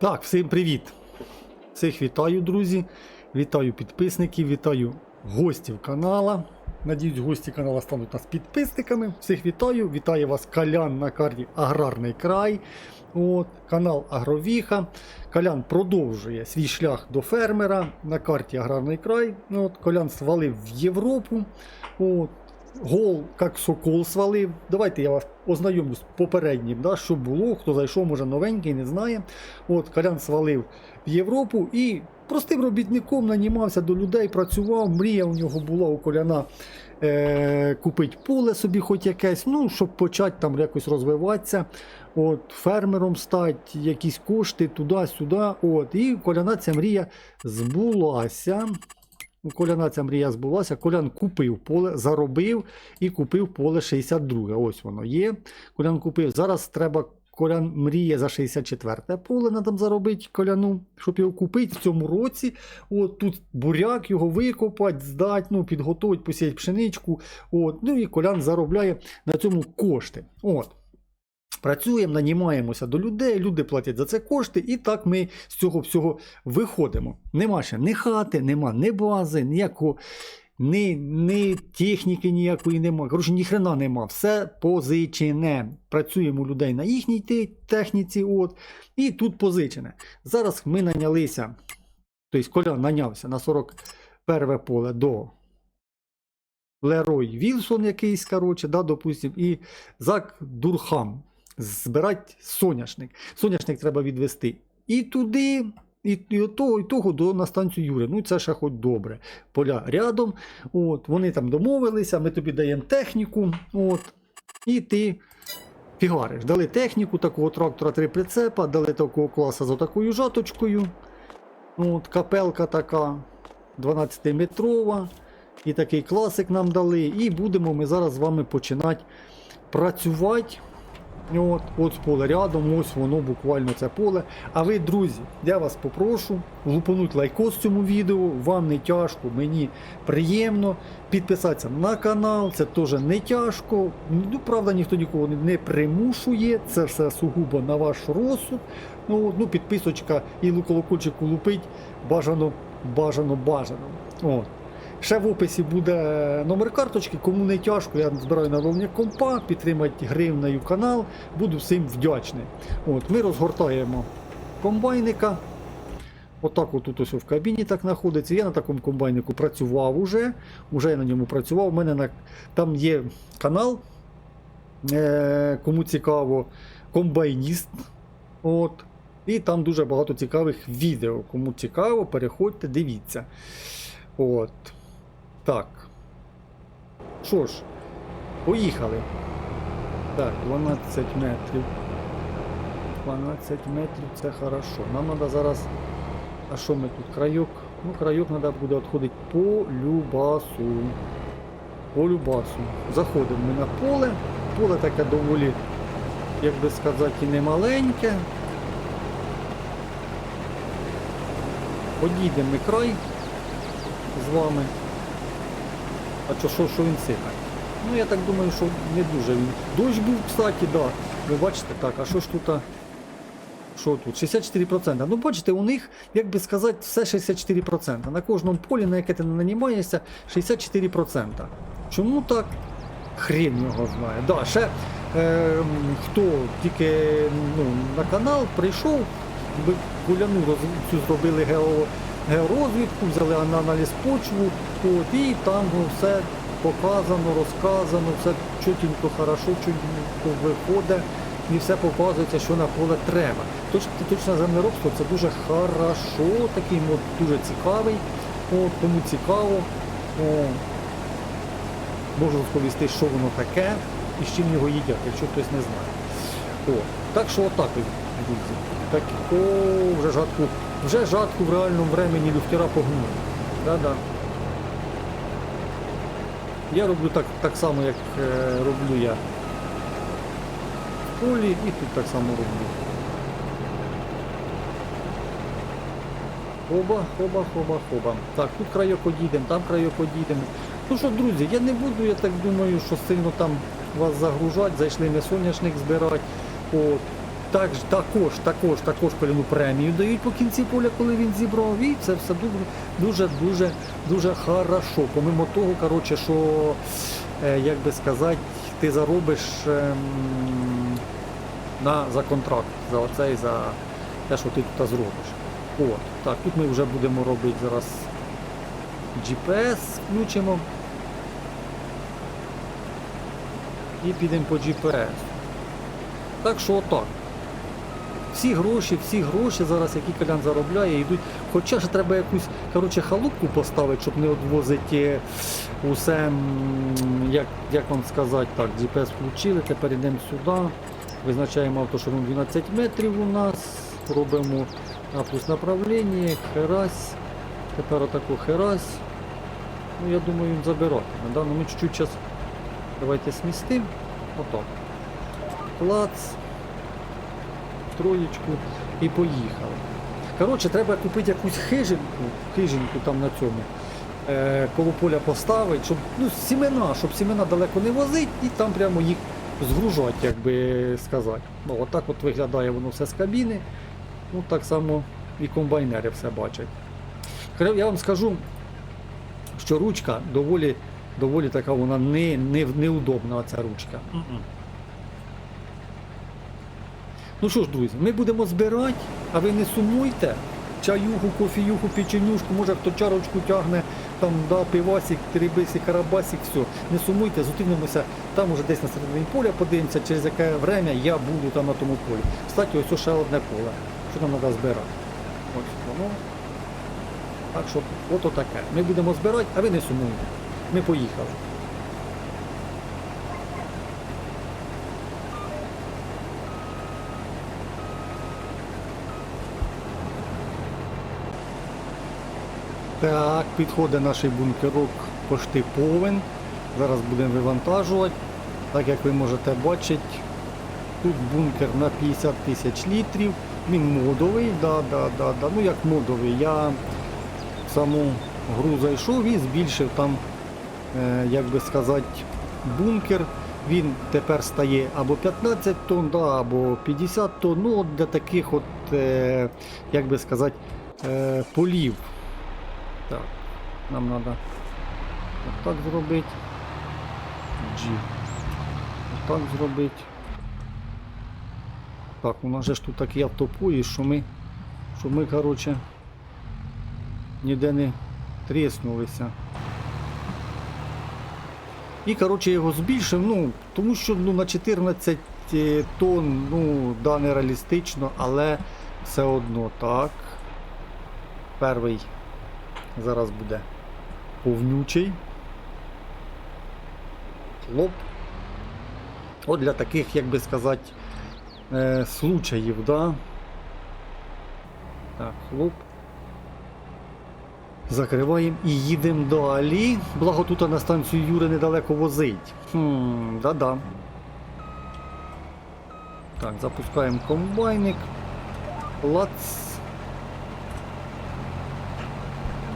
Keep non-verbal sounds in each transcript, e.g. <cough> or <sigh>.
Так, всім привіт! Всіх вітаю, друзі. Вітаю підписників, вітаю гостів канала. Надіюсь, гості канала стануть нас підписниками. Всіх вітаю. Вітаю вас Калян на карті Аграрний край. От, канал Агровіха. Колян продовжує свій шлях до фермера на карті Аграрний край. От, Колян свалив в Європу. От, Гол, як сокол свалив. Давайте я вас ознайомлю з попереднім, да, що було, хто зайшов, може новенький, не знає. От Колян свалив в Європу і простим робітником нанімався до людей, працював. Мрія у нього була у Коляна е, купити поле собі, хоч якесь, ну, щоб почати там якось розвиватися. От, фермером стати, якісь кошти туди-сюди. От, і Коляна ця мрія збулася. У Коляна ця мрія збулася. Колян купив поле, заробив і купив поле 62. Ось воно є. Колян купив. Зараз треба. Колян мріє за 64 поле, треба заробити коляну, щоб його купити в цьому році. От тут буряк його викопати, здати, ну, підготувати, посіяти пшеничку. От, ну і колян заробляє на цьому кошти. От. Працюємо, нанімаємося до людей, люди платять за це кошти, і так ми з цього всього виходимо. Нема ще ні хати, нема ні бази, ніякого, ні, ні техніки ніякої нема. Коротше, ні хрена нема. Все позичене. Працюємо людей на їхній техніці, от, і тут позичене. Зараз ми нанялися, тобто Коля нанявся на 41 поле до Лерой Вілсон якийсь, коротше, да, допустим, і Зак Дурхам. Збирати соняшник. Соняшник треба відвести і туди, і, і того, і того до на станцію Юри. Ну це ще хоч добре. Поля рядом. От, вони там домовилися, ми тобі даємо техніку. От, і ти фігариш. Дали техніку, такого трактора три прицепа, дали такого класа з такою жаточкою. От, капелка така 12-метрова. І такий класик нам дали. І будемо ми зараз з вами починати працювати. От, от поле рядом, ось воно буквально це поле. А ви, друзі, я вас попрошу лупануть лайкос цьому відео. Вам не тяжко, мені приємно. Підписатися на канал, це теж не тяжко. Ну, правда, ніхто нікого не- примушує. Це все сугубо на ваш розсуд. Ну, ну підписочка і колокольчику лупить. Бажано, бажано, бажано. От. Ще в описі буде номер карточки, кому не тяжко, я збираю на рівня компа, підтримати гривнею канал, буду всім вдячний. От, ми розгортаємо комбайника. Отак от тут ось в кабіні так знаходиться. Я на такому комбайнику працював уже. Уже я на ньому працював. У мене на... там є канал, е... кому цікаво, комбайніст. От. І там дуже багато цікавих відео. Кому цікаво, переходьте, дивіться. От. Так. Що ж, поїхали. Так, 12 метрів. 12 метрів це хорошо. Нам треба зараз. А що ми тут? Крайок? Ну, крайок треба буде відходити по любасу. По любасу. Заходимо ми на поле. Поле таке доволі, як би сказати, і не маленьке. Подійдемо край з вами. А що, що, що він сипає? Ну я так думаю, що не дуже він. Дощ був, кстати, да. Ви бачите, так, а що ж тут? Що тут? 64%. Ну бачите, у них, як би сказати, все 64%. На кожному полі, на яке ти не нанімаєшся, 64%. Чому так? Хрен його знає. Да, ще е, хто тільки ну, на канал прийшов, куляну цю зробили гео, георозвідку, взяли ана- аналіз почву, от, і там ну, все показано, розказано, все чутенько, хорошо, чутенько виходить, і все показується, що на поле треба. Точно, точне землеробство це дуже хорошо, такий мод дуже цікавий. От, кому цікаво. О, можу розповісти, що воно таке і з чим його їдять, якщо хтось не знає. О, так що отак. Так, о, вже жатку, вже жатку в реальному времені люфтера погнули. Да-да. Я роблю так, так само, як е, роблю я в полі, і тут так само роблю. Хоба, хоба, хоба, хоба. Так, тут крайок одійдемо, там крайок одійдемо. Ну що, друзі, я не буду, я так думаю, що сильно там вас загружати, зайшли ми соняшник збирати. От. Так, також, також, також Коліну премію дають по кінці поля, коли він зібрав. І це все дуже, дуже, дуже, дуже хорошо. Помимо того, коротше, що, е, як би сказати, ти заробиш ем, на, за контракт, за оцей, за те, що ти тут зробиш. От, так, тут ми вже будемо робити зараз GPS, включимо. І підемо по GPS. Так що отак. Всі гроші, всі гроші зараз, які Колян заробляє, йдуть. Хоча ж треба якусь коротше, халупку поставити, щоб не відвозити усе, як, як вам сказати, так, GPS включили, тепер йдемо сюди, визначаємо автошолом 12 метрів у нас, робимо на плюс направлення, херась, тепер отаку херась. Ну, я думаю, він забиратиме. Да? Ну, ми чуть-чуть зараз давайте смістимо. Отак. Клац троєчку і поїхали. Коротше, треба купити якусь хижинку, хижинку там на цьому. Е, коло поля поставити, щоб ну, сімена, щоб сімена далеко не возити і там прямо їх згружати, як би сказати. Ну, отак от виглядає воно все з кабіни. Ну, так само і комбайнери все бачать. Я вам скажу, що ручка доволі, доволі така вона не, не, неудобна, ця ручка. Ну що ж, друзі, ми будемо збирати, а ви не сумуйте. Чаюху, кофіюху, печенюшку, може хто чарочку тягне, там да, пивасик, теребисик, карабасик, все. Не сумуйте, зустрінемося там уже десь на середині поля, подивимося, через яке время я буду там на тому полі. Кстати, ось ще одне поле. Що нам треба збирати? Ось воно. Так що, ото таке. Ми будемо збирати, а ви не сумуйте. Ми поїхали. Так, підходить наш бункерок пошти повен. Зараз будемо вивантажувати. Так як ви можете бачити, тут бункер на 50 тисяч літрів. Він модовий, да, да, да, да. ну як модовий. Я саму гру зайшов і збільшив там, е, як би сказати, бункер. Він тепер стає або 15 тонн, да, або 50 тонн. Ну, от для таких от, е, як би сказати, е, полів. Так, нам треба отак зробити. G. Отак зробити. Так, у нас же ж тут такий автопоїзд, що ми, що ми, коротше, ніде не тріснулися. І, коротше, його збільшив, ну, тому що ну, на 14 тонн, ну, да, не реалістично, але все одно так. Перший зараз буде повнючий. Хлоп. От для таких, як би сказати, е, случаїв, да? Так, хлоп. Закриваємо і їдемо далі. Благо тут на станцію Юри недалеко возить. Хм, да-да. Так, запускаємо комбайник. Лац.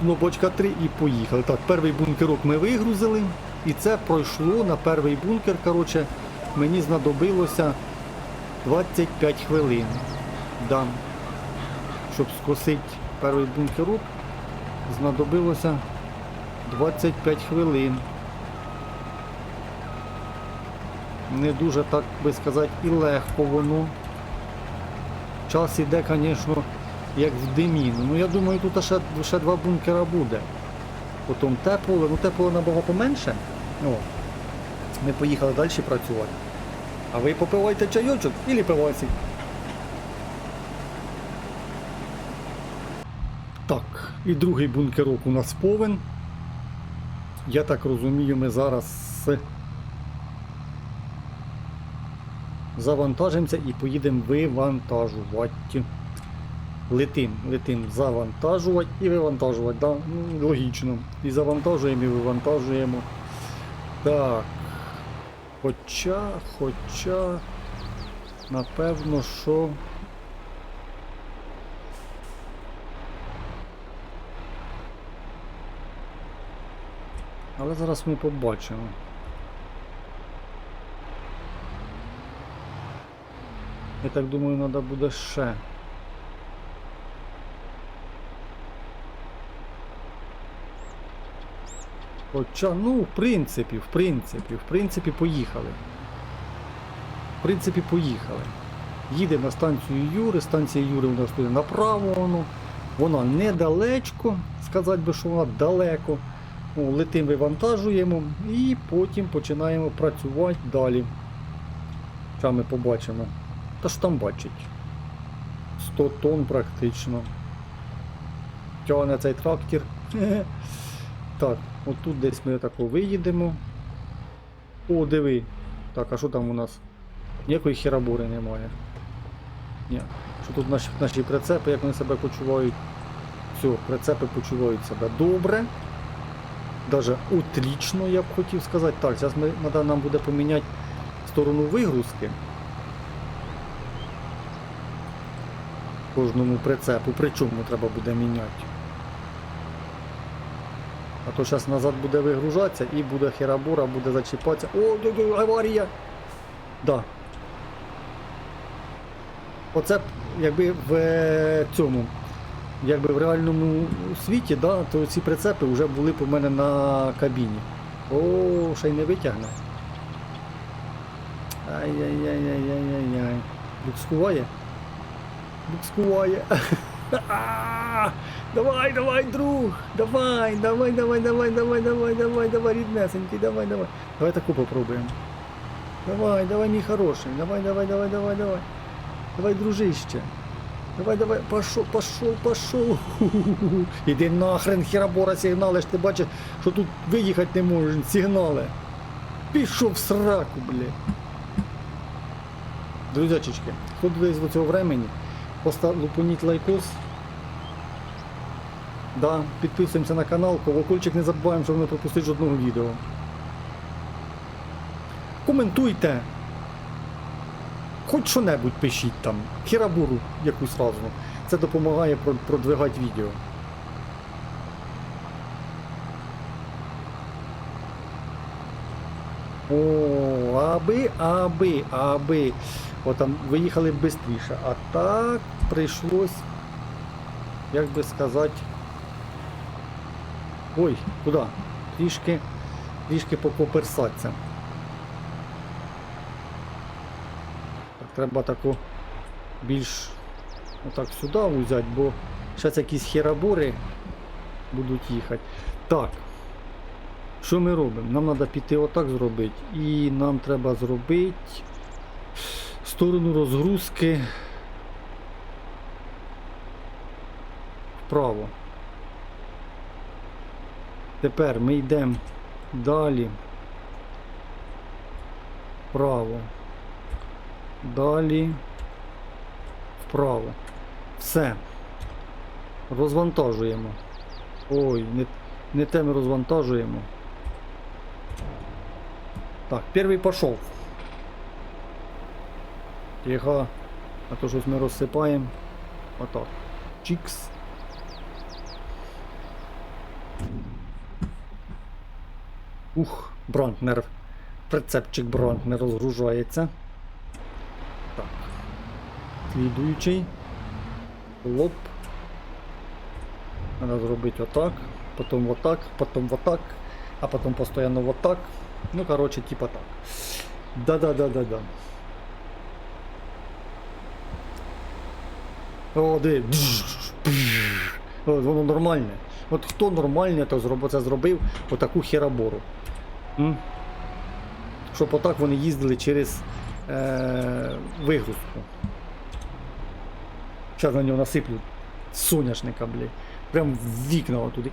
Кнопочка 3 і поїхали. Так, перший бункерок ми вигрузили. І це пройшло на перший бункер. Коротше, мені знадобилося 25 хвилин. Да. Щоб скосити перший бункерок, знадобилося 25 хвилин. Не дуже, так би сказати, і легко воно. Час іде, звісно, як в диміну. Ну я думаю, тут ще, ще два бункера буде. Потім те поле, ну те поле набагато менше. О, ми поїхали далі працювати. А ви попивайте чайочок і пивасик. Так, і другий бункерок у нас повен. Я так розумію, ми зараз завантажимося і поїдемо вивантажувати. Летим, летим завантажувати і вивантажувати. Да? Ну, логічно. І завантажуємо, і вивантажуємо. Так. Хоча, хоча, напевно, що. Але зараз ми побачимо. Я так думаю, треба буде ще. Хоча, ну, в принципі, в принципі, в принципі, поїхали. В принципі, поїхали. Їде на станцію Юри, станція Юри у нас туди направо воно. Вона недалечко, сказати би, що вона далеко. О, летим вивантажуємо і потім починаємо працювати далі. Що ми побачимо? Та ж там бачить. 100 тонн практично. Тягне цей трактор. <laughs> Так, отут десь ми тако виїдемо. О, диви. Так, а що там у нас? Ніякої херабури немає. Ні. Що тут наші, наші прицепи, як вони себе почувають? Все, прицепи почувають себе добре. Даже отлично, я б хотів сказати. Так, зараз ми, треба нам буде поміняти сторону вигрузки. Кожному прицепу, причому треба буде міняти. А то зараз назад буде вигружатися і буде херабура, буде зачіпатися. О, дю-дю, аварія! Да. Оце якби в е, цьому, якби в реальному світі, да, то ці прицепи вже були б у мене на кабіні. О, ще й не витягне. Ай-яй-яй-яй-яй-яй. Букскуває? Букскуває. <laughs> А, Давай, давай, друг! Давай, давай, давай, давай, давай, давай, давай, давай, ріднесенький, давай, давай. Давай таку попробуємо. Давай, давай, мій хороший. Давай, давай, давай, давай, давай. Давай, дружище. Давай, давай, пошел, пошел, пошел. Іди нахрен, херабора сигнали, ж ти бачиш, що тут виїхати не можеш, сигнали. Пішов сраку, блядь. Друзячечки, хто дивись до цього времени, постав лупоніть лайкос. Да, підписуємося на канал, колокольчик не забуваємо, щоб не пропустити жодного відео. Коментуйте. Хоч що-небудь пишіть там, хірабуру якусь разну. Це допомагає продвигати відео. О, аби, аби, аби. О, там виїхали швидше. А так прийшлось, як би сказати. Ой, куди? Трішки, трішки покоперсатися. Так, треба таку більш отак сюди взяти, бо зараз якісь херабори будуть їхати. Так. Що ми робимо? Нам треба піти отак зробити. І нам треба зробити сторону розгрузки вправо. Тепер ми йдемо далі. Вправо. Далі. Вправо. Все. Розвантажуємо. Ой, не, не те ми розвантажуємо. Так, перший пішов. Тихо. А то щось ми розсипаємо. Отак. Чікс. Ух, Бронтнер. Прицепчик Бронтнер розгружається. Так. Слідуючий. Лоп. Треба зробити отак, потім отак, потім отак, а потім постійно отак. Ну, коротше, типа так. Да-да-да-да-да. О. Воно нормальне. От хто нормальне, то це зробив отаку херабору. Mm. Щоб отак вони їздили через е- вигрузку. Зараз на нього насиплю соняшника, блядь. Прям в вікна отуди.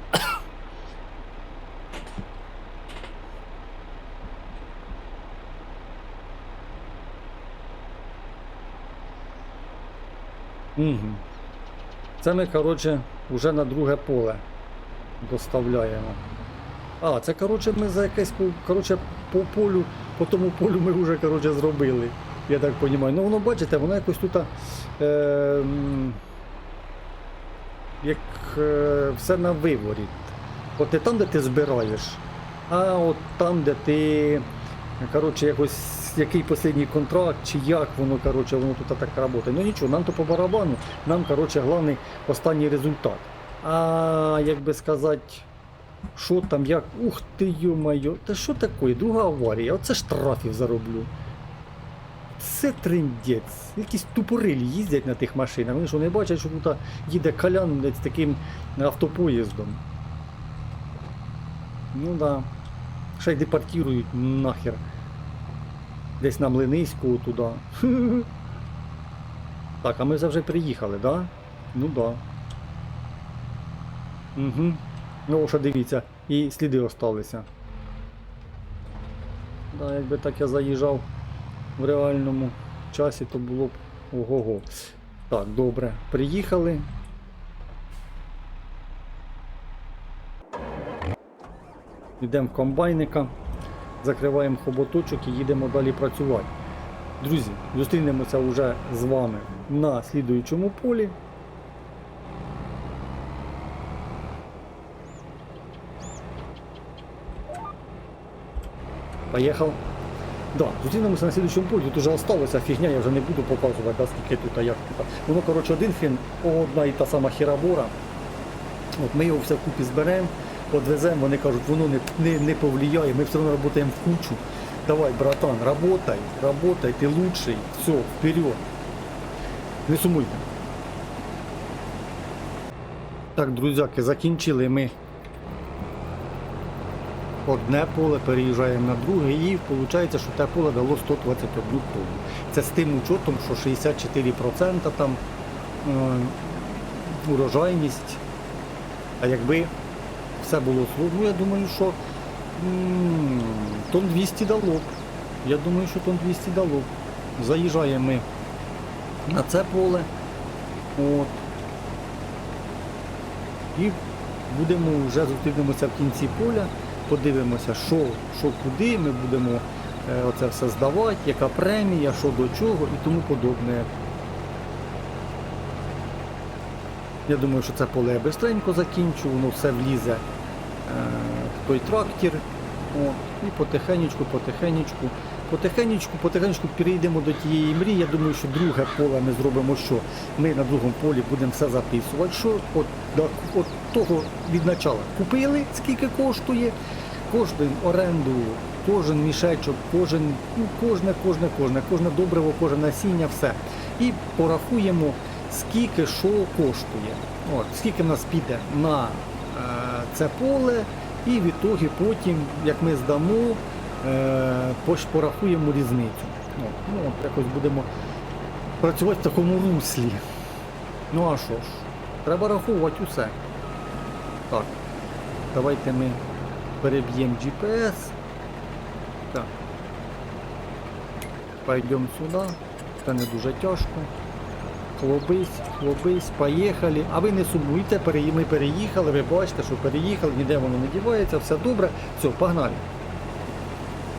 Угу. Це ми, коротше, вже на друге поле доставляємо. А, це, коротше, ми за якесь коротше, по полю, по тому полю ми вже коротше, зробили. Я так розумію. Ну воно, бачите, воно якось тут. Е, як е, все на виворіт. От не там, де ти збираєш, а от там, де ти коротше, якось який останній контракт, чи як воно, коротше, воно тут так працює. Ну нічого, нам то по барабану, нам, коротше, головний останній результат. А як би сказати, що там, як. Ух ти йо-моє, та що таке? Друга аварія, оце штрафів зароблю. Це трендець. Якісь тупорилі їздять на тих машинах. Вони що не бачать, що тут їде калян з таким автопоїздом. Ну да. Ще й депортують нахер. Десь на Млиниську туди. <laughs> Так, а ми вже приїхали, да? Ну да. Угу. Ну, що дивіться, і сліди осталися. Да, якби так я заїжджав в реальному часі, то було б ого-го. Так, добре. Приїхали. Йдемо в комбайника, закриваємо хоботочок і їдемо далі працювати. Друзі, зустрінемося вже з вами на слідуючому полі. Поїхав. Да, зустрінемося на слідуючому полі, тут вже осталося фігня, я вже не буду показувати, да, скільки тут, а як тут. Воно, коротше, один фін, одна і та сама хірабора. От ми його все вкупі зберемо, відвеземо, вони кажуть, воно не, не, не повлияє, ми все одно працюємо в кучу. Давай, братан, работай, работай, ти лучший, все, вперед. Не сумуйте. Так, друзяки, закінчили ми одне поле, переїжджаємо на друге і виходить, що те поле дало 121 тонну. Це з тим учетом, що 64% там е, урожайність. А якби все було сложно, я думаю, що м, тонн 200 дало. Я думаю, що тонн 200 дало. Заїжджаємо ми на це поле. От. І будемо вже зустрінемося в кінці поля, подивимося, що, що куди, ми будемо е, оце все здавати, яка премія, що до чого і тому подобне. Я думаю, що це поле я швидко закінчу, воно все влізе е, в той трактор. От, і потихенечку, потихенечку, потихенечку, потихенечку перейдемо до тієї мрії. Я думаю, що друге поле ми зробимо що? Ми на другому полі будемо все записувати. Що от, от того від начала купили, скільки коштує, кожен оренду, кожен мішечок, кожен, ну, кожне, кожне, кожне, кожне добриво, кожне насіння, все. І порахуємо, скільки що коштує. От, скільки в нас піде на е, це поле. І в ітогі потім, як ми здамо, е, порахуємо різницю. От, ну, от якось будемо працювати в такому руслі. Ну а що ж, треба рахувати усе. Так, давайте ми переб'ємо GPS. Так. Пойдемо сюди. Це не дуже тяжко. Хлобись, хлопись, поїхали. А ви не сумуйте, ми переїхали, ви бачите, що переїхали, ніде воно не дівається, все добре. Все, погнали.